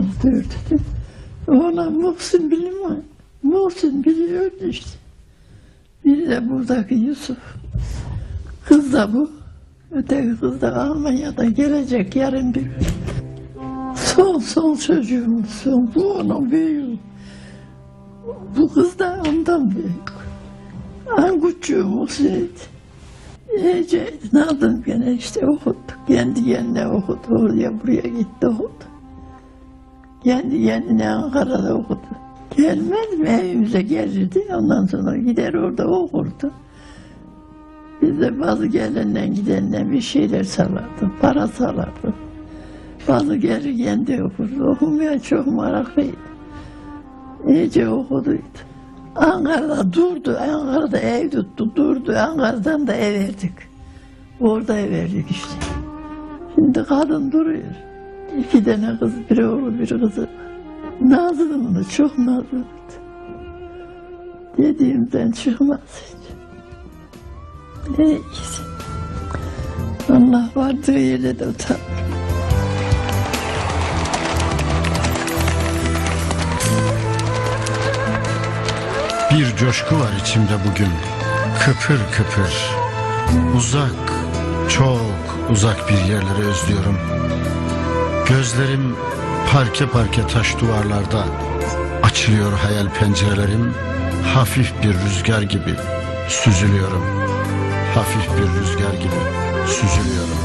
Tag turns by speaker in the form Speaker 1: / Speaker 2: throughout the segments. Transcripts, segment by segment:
Speaker 1: Muhsin dördü. Ona Muhsin bilmiyor. Muhsin biri öldü işte. Biri de buradaki Yusuf. Kız da bu. Öteki kız da Almanya'da gelecek yarın bir. Son son çocuğum son. Bu onun büyüğü. Bu kız da ondan büyük. Anguççu Muhsin'di. İyiceydi. Ne yaptın gene işte okuttuk. Kendi kendine okudu. Oraya buraya gitti okudu. Kendi kendine Ankara'da okudu. Gelmez mi evimize gelirdi. Ondan sonra gider orada okurdu. Biz de bazı gelenden gidenden bir şeyler salardı. Para salardı. Bazı gelir kendi okurdu. Okumaya çok meraklıydı. İyice okuduydu. Ankara'da durdu. Ankara'da ev tuttu. Durdu. Ankara'dan da ev verdik. Orada ev verdik işte. Şimdi kadın duruyor. İki tane kız, bir oğlu, bir kızı. Nazlımdı, çok nazlıydı. Dediğimden çıkmaz hiç. Neyse. Allah vardığı yerde de utanır.
Speaker 2: Bir coşku var içimde bugün. Kıpır kıpır. Uzak, çok uzak bir yerleri özlüyorum. Gözlerim parke parke taş duvarlarda. Açılıyor hayal pencerelerim. Hafif bir rüzgar gibi süzülüyorum. Hafif bir rüzgar gibi süzülüyorum.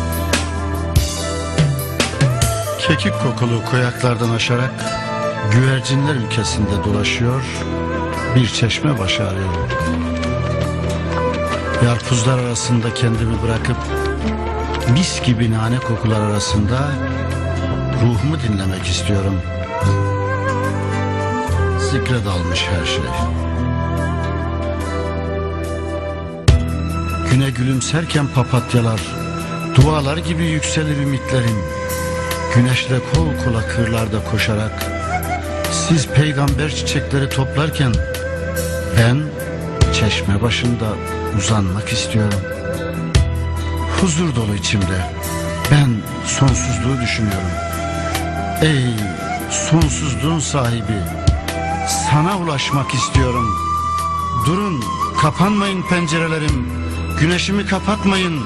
Speaker 2: Kekik kokulu koyaklardan aşarak güvercinler ülkesinde dolaşıyor, bir çeşme başı arıyorum. Yarpuzlar arasında kendimi bırakıp mis gibi nane kokular arasında ruhumu dinlemek istiyorum. Zikre dalmış her şey. Güne gülümserken papatyalar, dualar gibi yükselir ümitlerim. Güneşle kol kola kırlarda koşarak, siz peygamber çiçekleri toplarken ben çeşme başında uzanmak istiyorum. Huzur dolu içimde. Ben sonsuzluğu düşünüyorum. Ey sonsuzluğun sahibi. Sana ulaşmak istiyorum. Durun, kapanmayın pencerelerim. Güneşimi kapatmayın.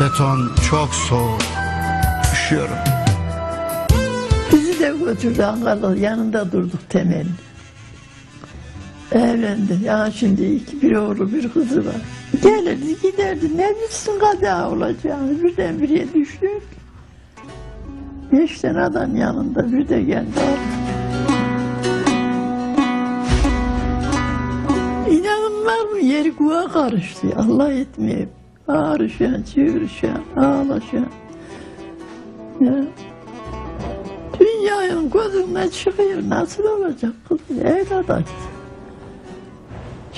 Speaker 2: Beton çok soğuk. Üşüyorum.
Speaker 1: Bizi de götürdü Ankara'da yanında durduk temelinde. Evlendi. Ya şimdi iki bir oğlu bir kızı var. Gelirdi giderdi ne bilsin kaza olacağını birdenbire düştük. Beş tane adam yanında bir de geldi. İnanın var mı yeri kuğa karıştı. Allah etmeyip. Ağrışan, çığırışan, ağlaşan. Ya. Dünyanın gözünden çıkıyor. Nasıl olacak kızım? Evladak.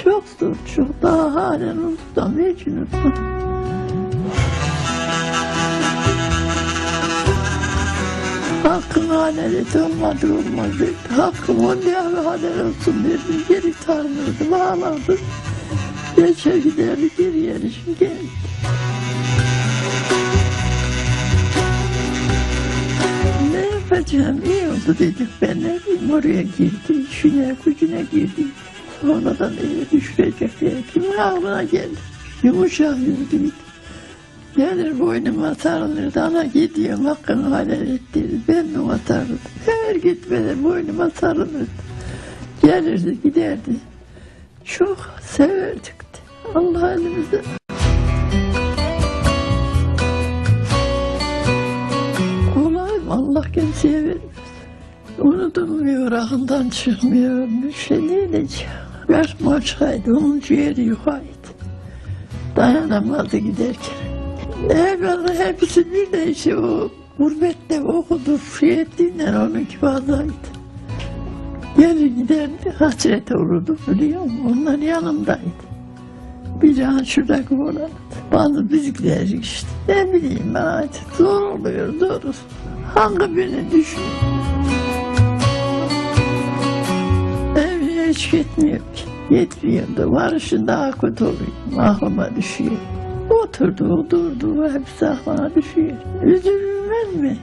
Speaker 1: Çok zor, çok daha halen unutam, hiç unutmam. Hakkını halel et, olmadı olmaz dedi. Hakkım o diye halel olsun dedi. Geri tanırdı, bağladı. Geçer giderdi, geri yarışım geldi. Ne yapacağım, iyi oldu dedik. Ben ne bileyim oraya girdi, işine gücüne girdi. Sonradan eve düşürecek diye kimin aklına geldi. Yumuşak yüzlüydü. Gelir boynuma sarılırdı, ana gidiyorum hakkını halel ettirdi. Ben ona sarıldım. Her gitmeden boynuma sarılırdı. Gelirdi, giderdi. Çok severdik. Allah elimizde. Kolay mı? Allah kimseye vermez. Unutulmuyor, aklından çıkmıyor. Bir şey ne diyeceğim? Kaçma açaydı, onun ciğeri yukarıydı. Dayanamazdı giderken. Evvela hepsi bir de işte o gurbette okudu, şey ettiğinden onunki fazlaydı. Gelir giderdi, hasret olurdu biliyor musun? Onlar yanımdaydı. Bir an şuradaki olan. Bazı bizimkiler işte. Ne bileyim ben artık zor oluyor, zor. Hangi birini düşün? Evine hiç gitmiyor ki. Yetmiyordu. Varışın daha kötü oluyor. Aklıma düşüyor. Oturdu, durdu. Hepsi aklıma düşüyor. Üzülmez mi?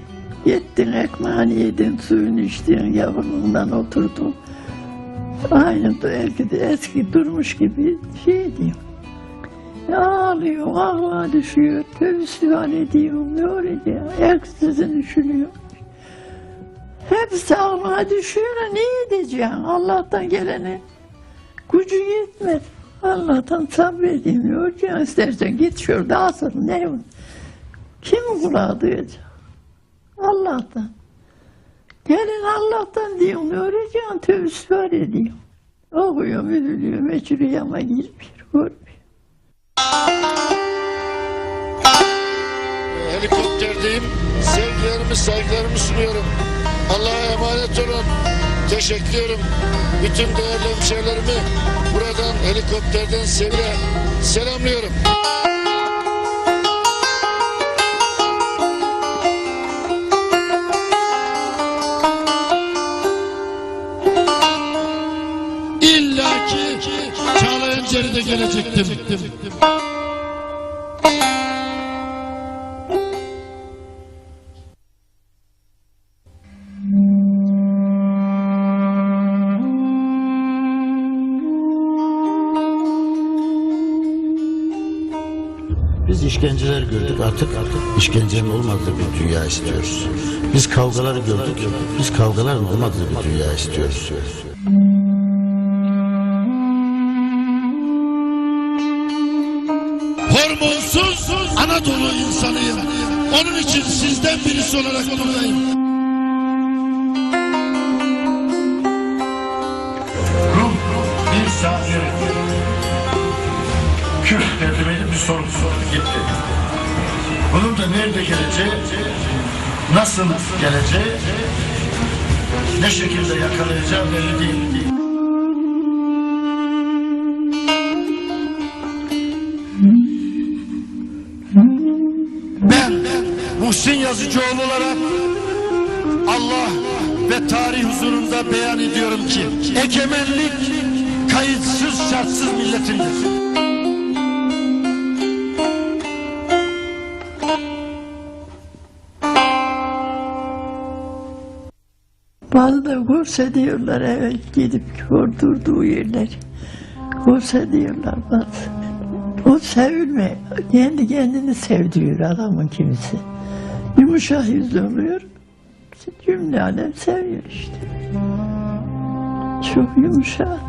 Speaker 1: Yettin ekmeğini yedin, suyunu içtin, yavruluğundan oturdun. Aynı da eski, eski durmuş gibi şey diyor. Ağlıyor, ağla düşüyor, tövsüvan ediyor, ne olacak, eksizini düşünüyor. Hepsi ağlığa düşüyor, ne edeceksin? Allah'tan gelene gücü yetmez. Allah'tan sabredeyim, olacaksın? İstersen git şurada asıl, ne var? Kim kulağı duyacak? Allah'tan. Gelin Allah'tan diyorum, ne olacaksın? Tövsüvan ediyor. Okuyorum, üzülüyorum, meçhulü ama girmiyor, görmüyor.
Speaker 3: Helikopterdeyim. Sevgilerimi, saygılarımı sunuyorum. Allah'a emanet olun. Teşekkür ediyorum. Bütün değerli hemşehrilerimi buradan helikopterden sevgiyle selamlıyorum. İlla ki Çağlayan gelecektim.
Speaker 2: Biz işkenceler gördük artık artık işkencenin olmadığı bir dünya istiyoruz. Biz kavgaları gördük. Biz kavgaların olmadığı bir dünya istiyoruz.
Speaker 3: Hormonsuz Anadolu insanıyım. Onun için sizden birisi olarak buradayım.
Speaker 4: Rum saniye Kürt dedi soru sordu gitti. Bunun da nerede geleceği, nasıl geleceği, ne şekilde yakalayacağı belli değil.
Speaker 3: Ben Muhsin Yazıcıoğlu olarak Allah ve tarih huzurunda beyan ediyorum ki egemenlik kayıtsız şartsız milletindir.
Speaker 1: Bazı da kursa diyorlar eve gidip vurdurduğu yerler. Kursa diyorlar bazı. O sevilme. Kendi kendini sevdiriyor adamın kimisi. Yumuşak yüzlü oluyor. Cümle alem seviyor işte. Çok yumuşak.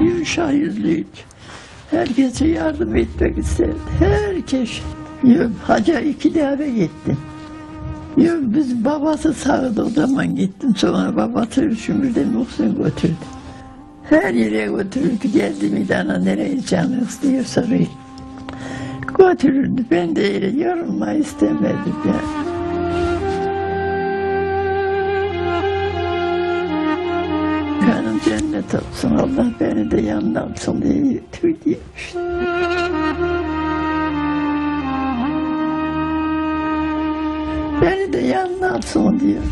Speaker 1: Yumuşak yüzlüydü. Herkese yardım etmek isterdi. Herkes. Yok, hacı iki defa gittim. Yok biz babası sağdı o zaman gittim. Sonra babası üçümüzde Muhsin götürdü. Her yere götürürdü. Geldi midana nereye canı istiyorsa bir götürürdü. Ben de yorulmayı istemezdim yani. Kanım cennet olsun Allah beni de yanına alsın diye tüy diyormuş. Alsın diyor.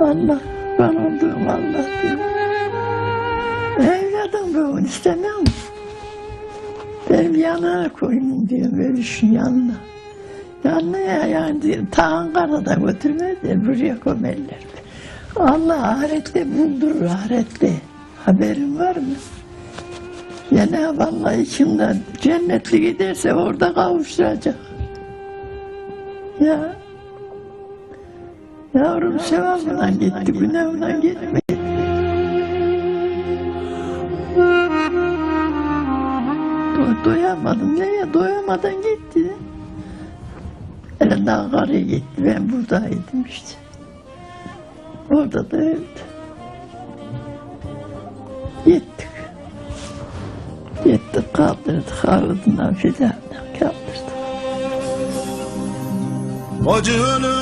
Speaker 1: Allah, ben olduğum Allah diyor. Evladım onu istemem. Benim yanına koyun diyor, ölüşün yanına. Yanına ya yani diyor, ta Ankara'da götürmezler, buraya koyarlar. Allah ahirette buldurur, ahirette. Haberin var mı? Cenab-ı Allah içimden cennetli giderse orada kavuşturacak. Ya Yavrum sevabından gitti, günahından gitmedi. Do- doyamadım. Neye doyamadan gitti? Daha karaya gitti. Ben buradaydım işte. Orada da öldü. Gittik. Gittik kaldırdık ağzından fidandan kaldırdık.
Speaker 3: Acı ölüm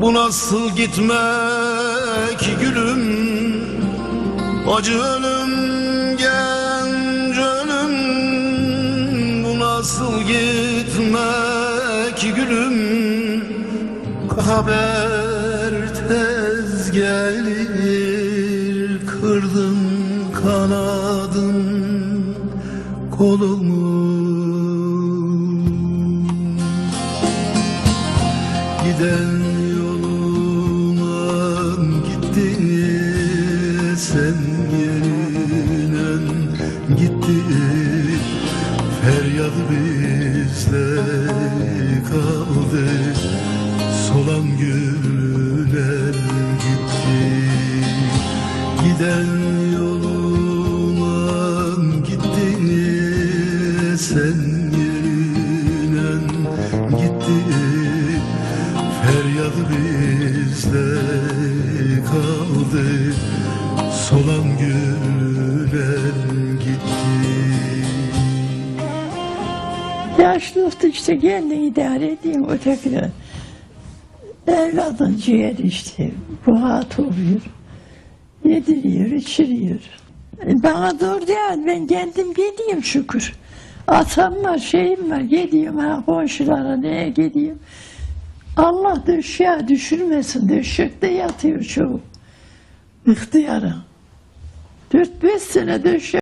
Speaker 3: Bu nasıl gitmek gülüm? Acı ölüm genç ölüm. Bu nasıl gitmek gülüm? Haber tez gelir
Speaker 5: Bırakmadın kolumu Sen yerine gitti. Feryat bizde kaldı. Solan güller gitti. Giden yoluna gitti. Sen yerine gitti. Feryat bizde kaldı Solan güller gitti
Speaker 1: Yaşlılıkta işte kendini idare edeyim ötekiler. Evladın ciğeri işte. Rahat oluyor. Yediriyor, içiriyor. E, Bana doğru değil, ben kendim gideyim şükür. Atam var, şeyim var, gidiyorum ha komşulara neye gideyim. Allah döşeğe düşürmesin, döşekte yatıyor çoğu. Ihtiyara. Dört beş sene döşek